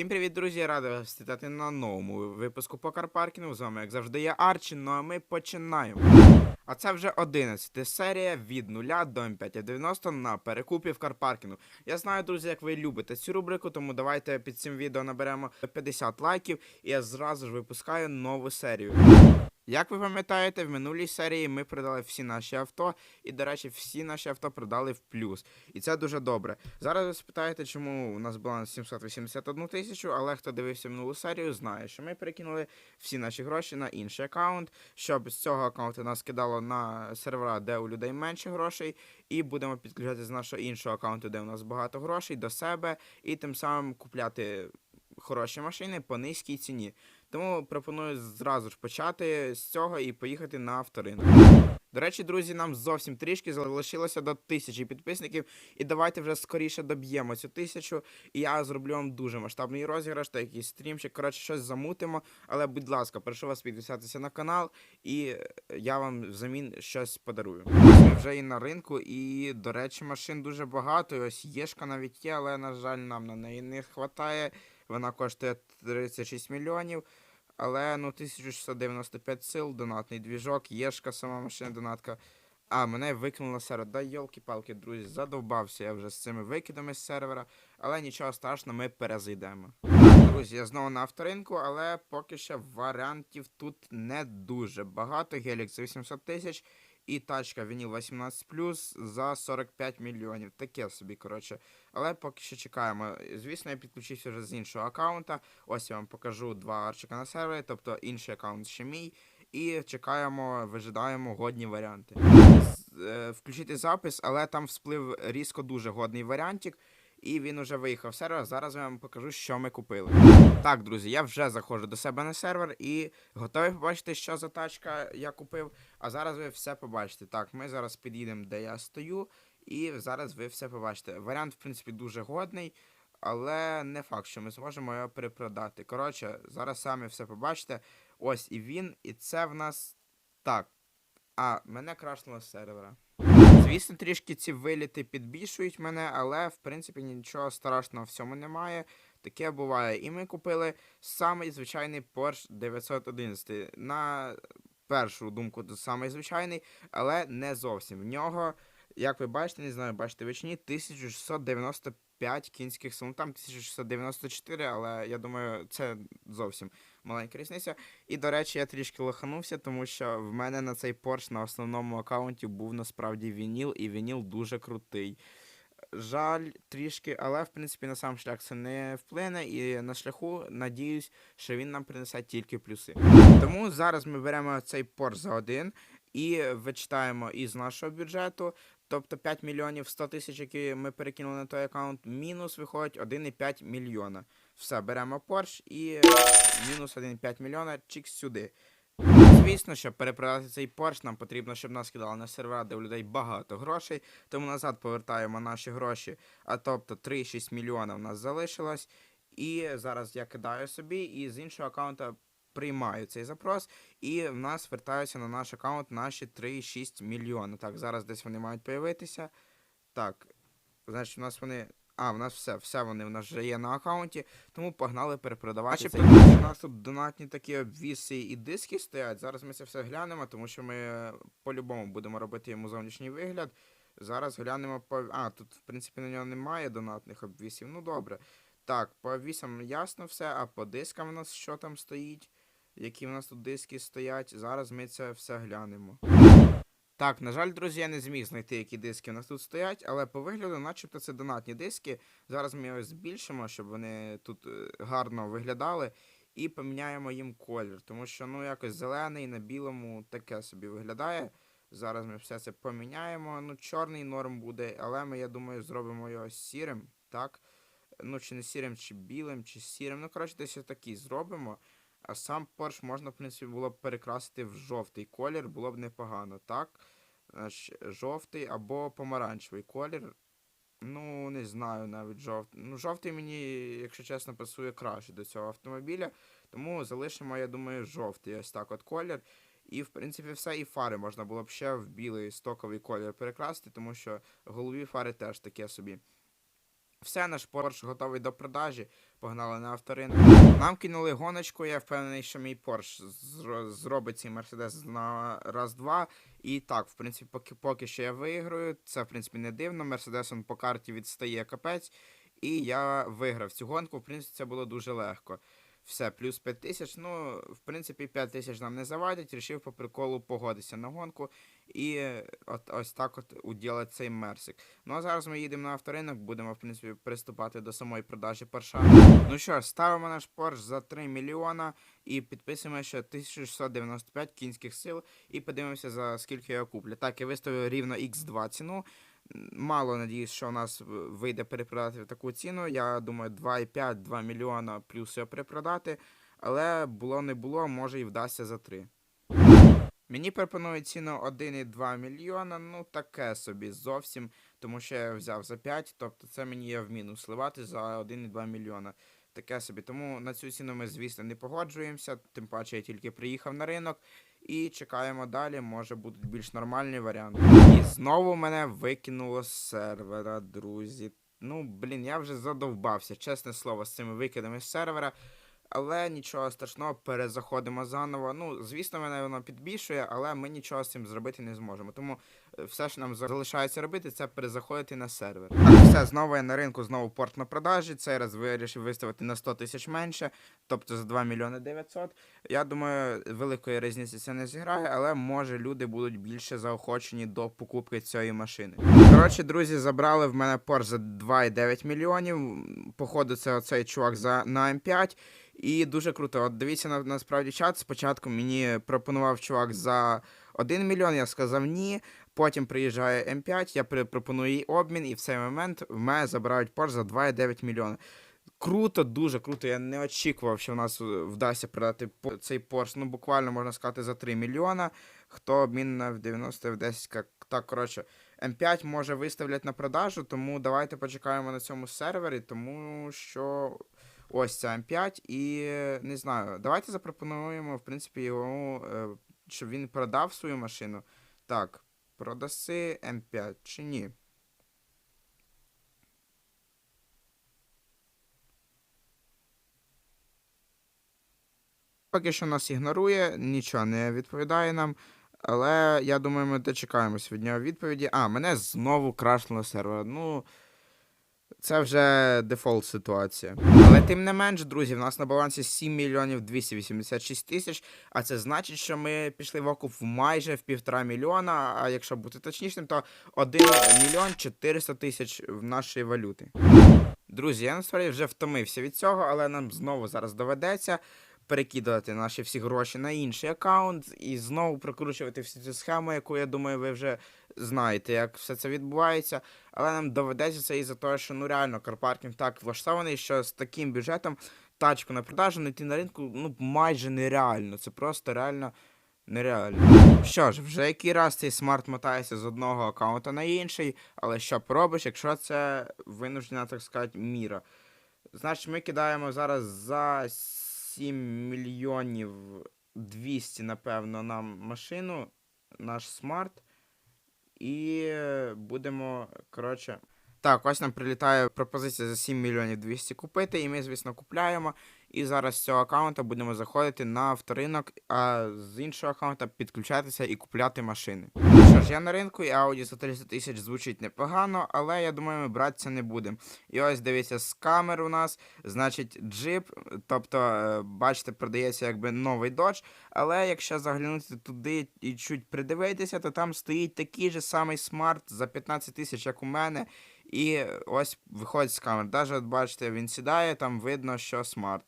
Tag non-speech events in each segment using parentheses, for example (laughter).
Всім привіт, друзі! Радий вас вітати на новому випуску по карпаркінгу. З вами, як завжди, я Арчі, ну а ми починаємо. А це вже 11 серія від 0 до М590 на перекупі в карпаркінгу. Я знаю, друзі, як ви любите цю рубрику, тому давайте під цим відео наберемо 50 лайків, і я зразу ж випускаю нову серію. Як ви пам'ятаєте, в минулій серії ми продали всі наші авто, і, до речі, всі наші авто продали в плюс. І це дуже добре. Зараз ви спитаєте, чому у нас баланс 781 тисячу, але хто дивився минулу серію, знає, що ми перекинули всі наші гроші на інший аккаунт, щоб з цього аккаунту нас кидало на сервера, де у людей менше грошей, і будемо підключати з нашого іншого аккаунту, де у нас багато грошей, до себе, і тим самим купляти хороші машини по низькій ціні. Тому пропоную зразу ж почати з цього і поїхати на авторинок. До речі, друзі, нам зовсім трішки залишилося до тисячі підписників, і давайте вже скоріше доб'ємо цю тисячу. І я зроблю вам дуже масштабний розіграш та якийсь стрімчик. Коротше, щось замутимо. Але, будь ласка, прошу вас підписатися на канал, і е, я вам взамін щось подарую. Ми вже і на ринку, і, до речі, машин дуже багато. І ось єшка навіть є, але, на жаль, нам на неї не вистачає. Вона коштує 36 мільйонів. Але ну 1695 сил, донатний двіжок, єшка, сама машина донатка. А, мене викинуло сервер. Да йолки-палки, друзі, задовбався я вже з цими викидами з сервера, але нічого страшного, ми перезайдемо. Друзі, я знову на авторинку, але поки що варіантів тут не дуже багато. Гелік за 800 тисяч і тачка Вініл 18 за 45 мільйонів. Таке собі, коротше. Але поки що чекаємо. Звісно, я підключився вже з іншого аккаунта. Ось я вам покажу два арчика на сервері, тобто інший аккаунт ще мій. І чекаємо, вижидаємо годні варіанти. Е, Включити запис, але там всплив різко дуже годний варіантик. І він уже виїхав сервер. Зараз я вам покажу, що ми купили. Так, друзі, я вже заходжу до себе на сервер і готовий побачити, що за тачка я купив. А зараз ви все побачите. Так, ми зараз під'їдемо, де я стою, і зараз ви все побачите. Варіант, в принципі, дуже годний, але не факт, що ми зможемо його перепродати. Коротше, зараз самі все побачите. Ось і він, і це в нас так. А, мене крашнуло з сервера. Звісно, трішки ці виліти підбільшують мене, але в принципі нічого страшного в цьому немає. Таке буває. І ми купили самий звичайний Porsche 911. На першу думку, це самий звичайний, але не зовсім. В нього, як ви бачите, не знаю, бачите ви чи ні, 1695 кінських сил. Там 1694, але я думаю, це зовсім маленька різниця. І, до речі, я трішки лоханувся, тому що в мене на цей Porsche на основному аккаунті був насправді Вініл, і Вініл дуже крутий. Жаль, трішки, але в принципі на сам шлях це не вплине, і на шляху надіюсь, що він нам принесе тільки плюси. Тому зараз ми беремо цей Porsche за один і вичитаємо із нашого бюджету. Тобто 5 мільйонів 100 тисяч, які ми перекинули на той аккаунт, мінус виходить 1,5 мільйона. Все, беремо Porsche і мінус 1,5 мільйона чик сюди. Звісно, щоб перепродати цей Porsche, нам потрібно, щоб нас кидали на сервера, де у людей багато грошей, тому назад повертаємо наші гроші, а тобто 3,6 мільйона в нас залишилось. І зараз я кидаю собі, і з іншого аккаунта приймаю цей запрос, і в нас вертаються на наш аккаунт наші 3,6 мільйона. Так, зараз десь вони мають появитися. Так, значить, у нас вони. А, в нас все, все вони в нас вже є на аккаунті, тому погнали перепродавати. Porsche. У нас тут донатні такі обвіси і диски стоять. Зараз ми це все глянемо, тому що ми е, по-любому будемо робити йому зовнішній вигляд. Зараз глянемо по. А, тут, в принципі, на нього немає донатних обвісів. Ну добре. Так, по обвісам ясно все, а по дискам у нас що там стоїть? Які в нас тут диски стоять? Зараз ми це все глянемо. Так, на жаль, друзі, я не зміг знайти, які диски у нас тут стоять, але по вигляду, начебто, це донатні диски. Зараз ми його збільшимо, щоб вони тут е, гарно виглядали, і поміняємо їм колір, тому що ну якось зелений на білому таке собі виглядає. Зараз ми все це поміняємо. Ну, чорний норм буде, але ми, я думаю, зробимо його сірим, так? Ну, чи не сірим, чи білим, чи сірим. Ну, коротше, десь отакий зробимо. А сам Porsche можна, в принципі, було б перекрасити в жовтий колір, було б непогано, так? Жовтий або помаранчевий колір. Ну, не знаю навіть жовтий. Ну, жовтий мені, якщо чесно, пасує краще до цього автомобіля. Тому залишимо, я думаю, жовтий ось так от колір. І, в принципі, все, і фари можна було б ще в білий стоковий колір перекрасити, тому що голові фари теж таке собі. Все, наш Порш готовий до продажі. Погнали на авторинок. Нам кинули гоночку, я впевнений, що мій Порш зробить цей Мерседес на раз-два. І так, в принципі, поки, поки що я виграю. Це, в принципі, не дивно. Мерседес он по карті відстає капець. І я виграв цю гонку. В принципі, це було дуже легко. Все, плюс 5 тисяч. Ну, в принципі, 5 тисяч нам не завадять. Рішив по приколу погодитися на гонку. І е, от ось так от уділить цей мерсик. Ну а зараз ми їдемо на авторинок, будемо, в принципі, приступати до самої продажі Порша. Ну що ставимо наш Порш за 3 мільйона і підписуємо ще 1695 кінських сил і подивимося, за скільки я куплю. Так, я виставив рівно X2 ціну. Мало надіюсь, що у нас вийде перепродати в таку ціну. Я думаю, 2,5-2 мільйона плюс його перепродати. Але було не було, може і вдасться за 3. Мені пропонують ціну 1,2 мільйона, ну таке собі зовсім, тому що я взяв за 5, тобто це мені є в мінус сливати за 1,2 мільйона. Таке собі. Тому на цю ціну ми, звісно, не погоджуємося, тим паче я тільки приїхав на ринок і чекаємо далі, може будуть більш нормальні варіанти. І знову мене викинуло з сервера, друзі. Ну, блін, я вже задовбався, чесне слово, з цими викидами з сервера. Але нічого страшного, перезаходимо заново. Ну, звісно, мене воно підбільшує, але ми нічого з цим зробити не зможемо. Тому е, все, що нам залишається робити, це перезаходити на сервер. Все, знову я на ринку, знову порт на продажі. Цей раз вирішив виставити на 100 тисяч менше, тобто за 2 мільйони 900. Я думаю, великої різниці це не зіграє, але може люди будуть більше заохочені до покупки цієї машини. Коротше, друзі, забрали в мене порт за 2,9 мільйонів. Походу, це оцей чувак за на М5. І дуже круто. От дивіться на насправді чат. Спочатку мені пропонував чувак за 1 мільйон, я сказав ні. Потім приїжджає М5, я пропоную їй обмін, і в цей момент в мене забирають Порш за 2,9 мільйона. Круто, дуже круто. Я не очікував, що в нас е, вдасться продати цей Порш. Ну, буквально можна сказати, за 3 мільйона. Хто обмінна в 90 в 10. як- Так, коротше, М5 може виставлять на продажу, тому давайте почекаємо на цьому сервері, тому що ось це М5, і не знаю, давайте запропонуємо, в принципі, йому, е, щоб він продав свою машину. Так, продаси М5 чи ні? Поки що нас ігнорує, нічого не відповідає нам. Але я думаю, ми дочекаємось від нього відповіді. А, мене знову крашнуло сервер. Ну. Це вже дефолт ситуація. Але тим не менш, друзі, в нас на балансі 7 мільйонів 286 тисяч, а це значить, що ми пішли в окуп майже в півтора мільйона, а якщо бути точнішим, то 1 мільйон 400 тисяч в нашої валюти. Друзі, я насправді вже втомився від цього, але нам знову зараз доведеться перекидувати наші всі гроші на інший аккаунт і знову прокручувати всю цю схему, яку я думаю, ви вже знаєте, як все це відбувається. Але нам доведеться це із-за того, що ну реально карпаркінг так влаштований, що з таким бюджетом тачку на продажу знайти на ринку ну майже нереально. Це просто реально нереально. Що ж, вже який раз цей смарт мотається з одного аккаунта на інший, але що поробиш, якщо це винуждена, так сказати, міра. Значить, ми кидаємо зараз за 7 мільйонів 200, напевно, нам машину, наш смарт. І будемо, коротше. Так, ось нам прилітає пропозиція за 7 мільйонів 200 купити, і ми, звісно, купляємо. І зараз з цього аккаунта будемо заходити на авторинок, а з іншого аккаунта підключатися і купляти машини. Що ж, я на ринку, і Audi за 300 тисяч звучить непогано, але я думаю, ми братися не будемо. І ось дивіться, з камер у нас, значить, джип, тобто, е, бачите, продається якби новий Dodge, але якщо заглянути туди і чуть придивитися, то там стоїть такий же самий смарт за 15 тисяч, як у мене. І ось виходить з камер. От бачите, він сідає, там видно, що смарт.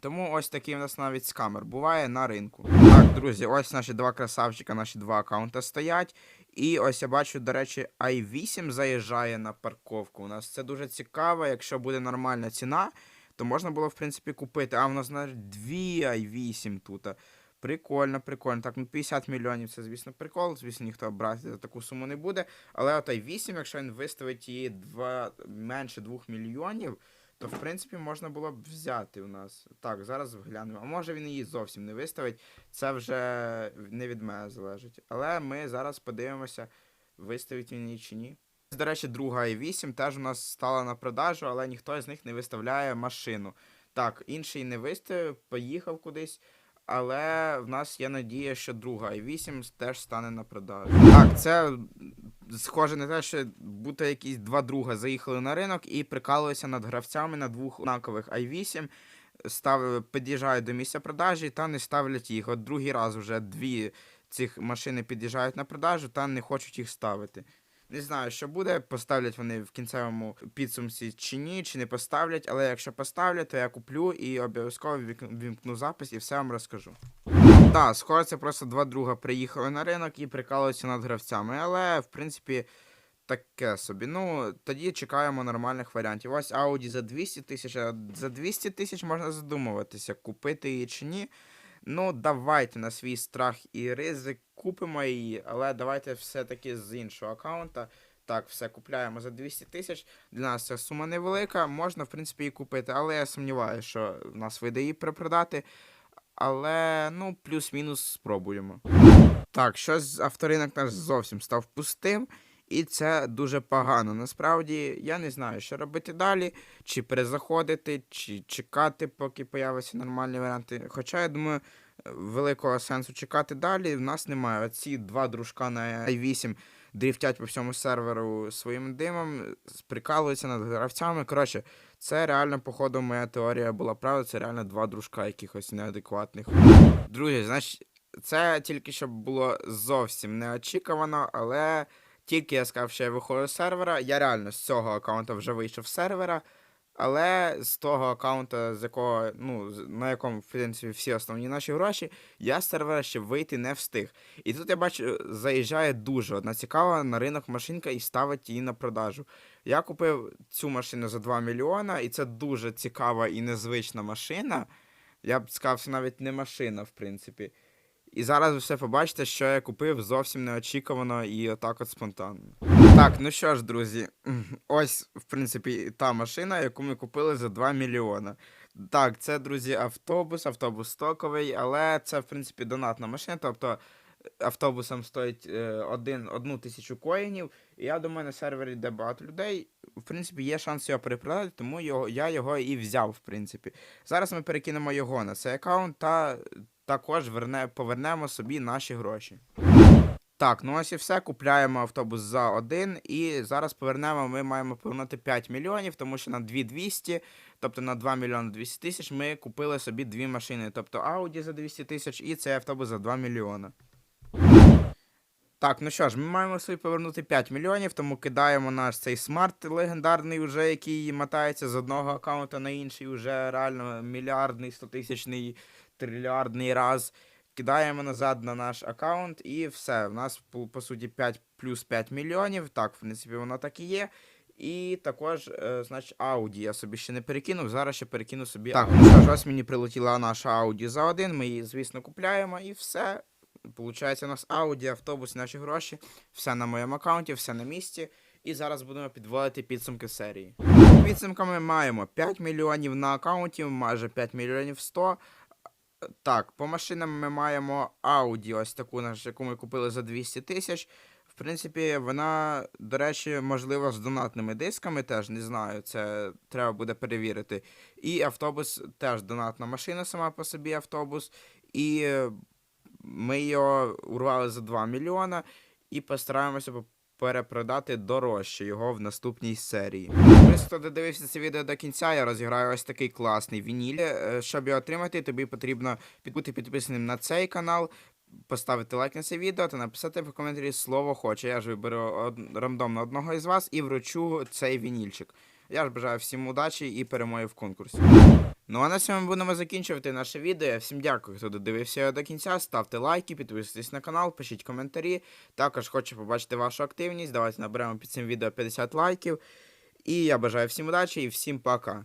Тому ось такий у нас навіть з камер буває на ринку. Так, друзі, ось наші два красавчика, наші два аккаунти стоять. І ось я бачу, до речі, i8 заїжджає на парковку. У нас це дуже цікаво. Якщо буде нормальна ціна, то можна було, в принципі, купити. А в нас навіть дві i8 тут. Прикольно, прикольно. Так, ну 50 мільйонів це, звісно, прикол. Звісно, ніхто брати за таку суму не буде. Але от i8, якщо він виставить її два, менше 2 мільйонів, то в принципі можна було б взяти у нас. Так, зараз глянемо. А може він її зовсім не виставить. Це вже не від мене залежить. Але ми зараз подивимося, виставить він її чи ні. До речі, друга i8 теж у нас стала на продажу, але ніхто з них не виставляє машину. Так, інший не виставив, поїхав кудись. Але в нас є надія, що друга i8 теж стане на продажу. Так, це схоже на те, що будто якісь два друга заїхали на ринок і прикалуються над гравцями на двох однакових i8, став, під'їжджають до місця продажі та не ставлять їх. От другий раз вже дві цих машини під'їжджають на продажу та не хочуть їх ставити. Не знаю, що буде, поставлять вони в кінцевому підсумці чи ні, чи не поставлять, але якщо поставлять, то я куплю і обов'язково вімкну запис і все вам розкажу. Так, схоже, це просто два друга приїхали на ринок і прикалуються над гравцями, але в принципі таке собі. Ну, тоді чекаємо нормальних варіантів. Ось Audi за 200 тисяч, а за 200 тисяч можна задумуватися, купити її чи ні. Ну, давайте на свій страх і ризик купимо її, але давайте все-таки з іншого аккаунта. Так, все купляємо за 200 тисяч. Для нас ця сума невелика, можна, в принципі, її купити, але я сумніваюся, що в нас вийде її перепродати. Але, ну, плюс-мінус спробуємо. Так, щось авторинок наш зовсім став пустим, і це дуже погано. Насправді, я не знаю, що робити далі, чи перезаходити, чи чекати, поки появляться нормальні варіанти. Хоча, я думаю, великого сенсу чекати далі в нас немає. Оці два дружка на i8 дріфтять по всьому серверу своїм димом, прикалуються над гравцями. Коротше, це реально, походу, моя теорія була правда, це реально два дружка якихось неадекватних. Друзі, значить, це тільки щоб було зовсім неочікувано, але тільки я сказав, що я виходжу з сервера, я реально з цього аккаунта вже вийшов з сервера. Але з того аккаунта, з якого, ну, на якому, в принципі, всі основні наші гроші, я з сервера ще вийти не встиг. І тут я бачу, заїжджає дуже одна цікава на ринок машинка і ставить її на продажу. Я купив цю машину за 2 мільйона, і це дуже цікава і незвична машина. Я б сказав, навіть не машина, в принципі. І зараз ви все побачите, що я купив зовсім неочікувано і отак от спонтанно. Так, ну що ж, друзі, (clears throat) ось, в принципі, та машина, яку ми купили за 2 мільйона. Так, це, друзі, автобус, автобус стоковий, але це, в принципі, донатна машина, тобто автобусом стоїть е, один, одну тисячу коїнів. І я думаю, на сервері, де багато людей, в принципі, є шанс його перепродати, тому його, я його і взяв, в принципі. Зараз ми перекинемо його на цей аккаунт та також верне, повернемо собі наші гроші. Так, ну ось і все. Купляємо автобус за один. І зараз повернемо. Ми маємо повернути 5 мільйонів, тому що на 2200, тобто на 2 мільйони 200 тисяч, ми купили собі дві машини. Тобто Audi за 200 тисяч і цей автобус за 2 мільйона. Так, ну що ж, ми маємо собі повернути 5 мільйонів, тому кидаємо наш цей смарт легендарний, уже, який мотається з одного аккаунта на інший, уже реально мільярдний, стотисячний, трильярдний раз. Кидаємо назад на наш аккаунт і все. У нас по, суті 5 плюс 5 мільйонів. Так, в принципі, воно так і є. І також, е, значить, Audi я собі ще не перекинув. Зараз ще перекину собі. Так, ну ось мені прилетіла наша Audi за один. Ми її, звісно, купляємо і все. Получається, у нас Audi, автобус, наші гроші. Все на моєму аккаунті, все на місці. І зараз будемо підводити підсумки серії. Підсумками маємо 5 мільйонів на аккаунті, майже 5 мільйонів 100. Так, по машинам ми маємо Audi, ось таку, яку ми купили за 200 тисяч. В принципі, вона, до речі, можливо, з донатними дисками теж не знаю. Це треба буде перевірити. І автобус теж донатна машина сама по собі автобус. І е, ми його урвали за 2 мільйона і постараємося по- перепродати дорожче його в наступній серії. Ось, хто додивився це відео до кінця, я розіграю ось такий класний вініль. Е, Щоб його отримати, тобі потрібно бути підписаним на цей канал, поставити лайк на це відео та написати в коментарі слово хоче. Я ж виберу од... рандомно одного із вас і вручу цей вінільчик. Я ж бажаю всім удачі і перемоги в конкурсі. Ну а на цьому будемо закінчувати наше відео. Всім дякую, хто додивився його до кінця. Ставте лайки, підписуйтесь на канал, пишіть коментарі. Також хочу побачити вашу активність. Давайте наберемо під цим відео 50 лайків. І я бажаю всім удачі і всім пока.